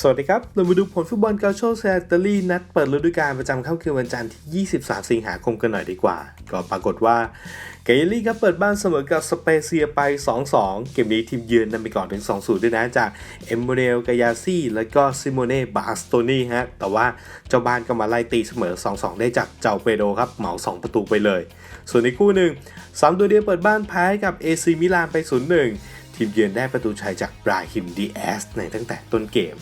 สวัสดีครับ เรามาดูผลฟุตบอลเกาโชเซอร์ตาลีนัดเปิดฤดูกาลประจำค่ำคืนวันจันทร์ที่ 23 สิงหาคมกันหน่อยดีกว่า ก็ปรากฏว่าเกยลี่ครับเปิดบ้านเสมอกับสเปเซียไป 2-2 เกมนี้ทีมเยือนนำไปก่อนถึง 2-0 ด้วยนะจากเอมโมเนลกายาซี่และก็ซิโมเน่บาสโตนีฮะ แต่ว่าเจ้าบ้านก็มาไล่ตีเสมอ 2-2 ได้จากเจ้าเปโดครับเหมา 2 ประตูไปเลย ส่วนในคู่หนึ่งซามโดเดียเปิดบ้านแพ้กับเอซีมิลานไป 0-1ทีมเยือนได้ประตูชัยจากบราฮิมดีแอสในตั้งแต่ต้นเกม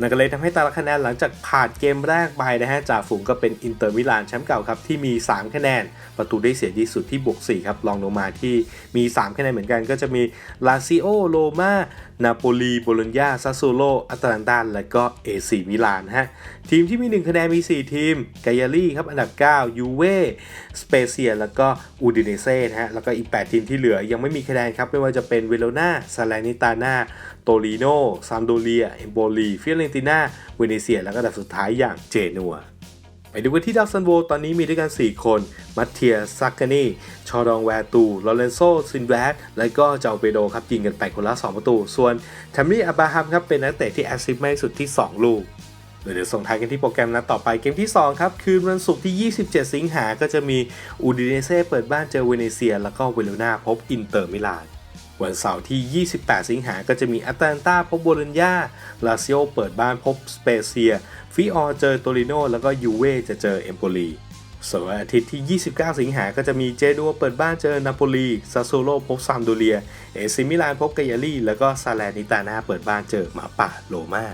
นั่นก็เลยทำให้ตารางคะแนนหลังจากผ่านเกมแรกไปนะฮะจ่าฝูงก็เป็นอินเตอร์มิลานแชมป์เก่าครับที่มี 3 คะแนน ประตูได้เสียดีสุดที่บวก4ครับรองลงมาที่มี 3 คะแนนเหมือนกัน ก็จะมีลาซิโอโรมานาโปลีโบโลญญาซาโซโลอัตแลนตาและก็เอซีมิลานฮะทีมที่มี 1 คะแนนมี 4 ทีมกายาลีครับอันดับ 9 ยูเว่สเปเซียแล้วก็อูดิเนเซ่นะฮะแล้วก็อีก 8 ทีมที่เหลือยังไม่มีคะแนนครับไม่ว่าจะเป็นเวโรนาซาเลนิตานาโตลิโนซามโดเลียเอมโบลีฟิเรนตินาเวเนเซีย แล้วก็อันดับสุดท้ายอย่างเจนัวไปดูกันที่ดาวซันโวตอนนี้มีด้วยกัน 4 คน มัตเทียซักกานีชอดองแวร์ตูลอเรนโซ ซินแบดและก็เจ้าเปโดครับยิงกันไปคนละ 2 ประตู ส่วนแทมมี่อับราฮัมครับเป็นนักเตะที่แอสซิสต์มากที่สุดที่ 2 ลูกเดี๋ยวส่งท้ายกันที่โปรแกรมนัดต่อไปเกมที่ 2 ครับ คืนวันศุกร์ที่ 27 สิงหา ก็จะมีอูดิเนเซ่เปิดบ้านเจอเวเนเซีย แล้วก็เวโรนาพบอินเตอร์มิลาน วันเสาร์ที่ 28 สิงหา ก็จะมีแอตแลนตาพบโบโลญญาลาซิโอเปิดบ้านพบสเปเซีย ฟิออร์เจอโตริโน แล้วก็ยูเว่จะเจอเอมโปลีส่วนวันอาทิตย์ที่ 29 สิงหา ก็จะมีเจนัวเปิดบ้านเจอนาโปลี ซาโซโลพบซามดูเลีย เอซิมิลานพบกายาลี แล้วก็ซาแลนิตานาเปิดบ้านเจอหมาป่าโรมา